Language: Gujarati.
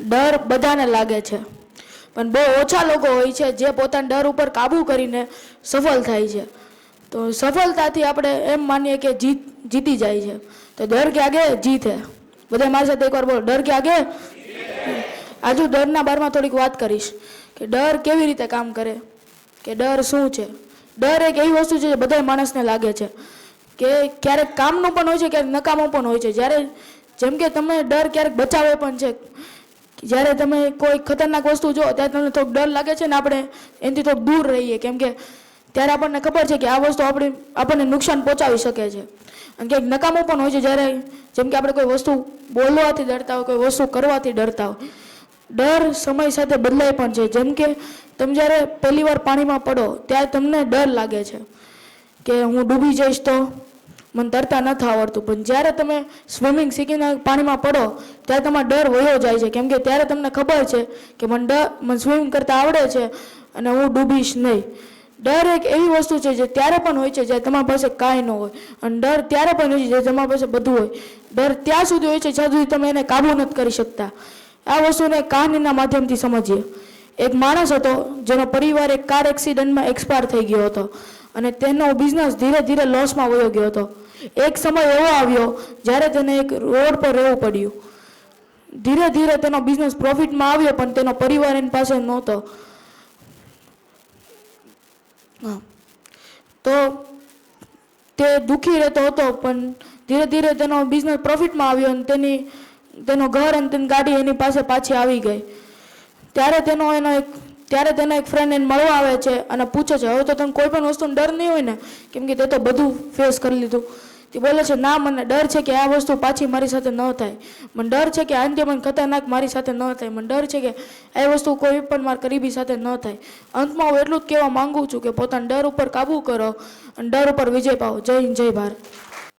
ડર બધાને લાગે છે. પણ બહુ ઓછા લોકો હોય છે જે પોતાના ડર ઉપર કાબૂ કરીને સફળ થાય છે. તો સફળતાથી આપણે એમ માનીએ કે જીત, જીતી જાય છે. તો ડર કે જીત? હે બધા મારી સાથે એકવાર બોલો, ડર કે આગે આજુ ડરના બારમાં થોડીક વાત કરીશ કે ડર કેવી રીતે કામ કરે? કે ડર શું છે? ડર એક એવી વસ્તુ છે જે બધા માણસને લાગે છે. કે ક્યારેક કામનું પણ હોય છે, ક્યારેક નકામું પણ હોય છે. જ્યારે જેમ કે તમે ડર ક્યારેક બચાવે પણ છે. જ્યારે તમે કોઈ ખતરનાક વસ્તુ જો ત્યારે તમને થોડોક ડર લાગે છે ને આપણે એનાથી થોડુંક દૂર રહીએ. કેમ કે ત્યારે આપણને ખબર છે કે આ વસ્તુ આપણે, આપણને નુકસાન પહોંચાડી શકે છે. અને ક્યાંક નકામું પણ હોય છે જ્યારે, જેમ કે આપણે કોઈ વસ્તુ બોલવાથી ડરતા હોય, કોઈ વસ્તુ કરવાથી ડરતા હોય. ડર સમય સાથે બદલાય પણ છે. જેમ કે તમે જ્યારે પહેલી વાર પાણીમાં પડો, ત્યારે તમને ડર લાગે છે કે હું ડૂબી જઈશ તો? મને તરતા નથી આવડતું. પણ જ્યારે તમે સ્વિમિંગ શીખીને પાણીમાં પડો, ત્યારે તમારો ડર વયો જાય છે. કેમ કે ત્યારે તમને ખબર છે કે મને ડર, મને સ્વિમિંગ કરતાં આવડે છે અને હું ડૂબીશ નહીં. ડર એક એવી વસ્તુ છે જે ત્યારે પણ હોય છે જ્યારે તમારી પાસે કાંઈ ન હોય. અને ડર ત્યારે પણ હોય છે જ્યારે તમારી પાસે બધું હોય. ડર ત્યાં સુધી હોય છે જ્યાં સુધી તમે એને કાબૂ નથી કરી શકતા. આ વસ્તુને કહાનીના માધ્યમથી સમજીએ. એક માણસ હતો, જેનો પરિવાર એક કાર એક્સિડન્ટમાં એક્સપાયર થઈ ગયો હતો. અને તેનો બિઝનેસ ધીરે ધીરે લોસમાં વયો ગયો હતો. એક સમય એવો આવ્યો જ્યારે તેને એક રોડ પર રહેવું પડ્યું. ધીરે ધીરે તેનો બિઝનેસ પ્રોફિટમાં આવ્યો, પણ તેનો પરિવાર એની પાસે નહોતો. તો તે દુઃખી રહેતો હતો, પણ ધીરે ધીરે તેનો બિઝનેસ પ્રોફિટમાં આવ્યો અને તેની, તેનો ઘર અને તેની ગાડી એની પાસે પાછી આવી ગઈ. ત્યારે તેનો એનો એક, ત્યારે તેનો એક ફ્રેન્ડ એને મળવા આવે છે અને પૂછે છે, હવે તો તને કોઈ પણ વસ્તુનો ડર નહીં હોય ને? કેમ કે તે તો બધું ફેસ કરી લીધું. તે બોલે છે, ના, મને ડર છે કે આ વસ્તુ પાછી મારી સાથે ન થાય. મને ડર છે કે આનથી મને ખતરનાક મારી સાથે ન થાય. મને ડર છે કે એ વસ્તુ કોઈ પણ મારા કરીબી સાથે ન થાય. અંતમાં હું એટલું જ કહેવા માંગુ છું કે પોતાના ડર ઉપર કાબૂ કરો અને ડર ઉપર વિજય પાવો. જય જય ભારત.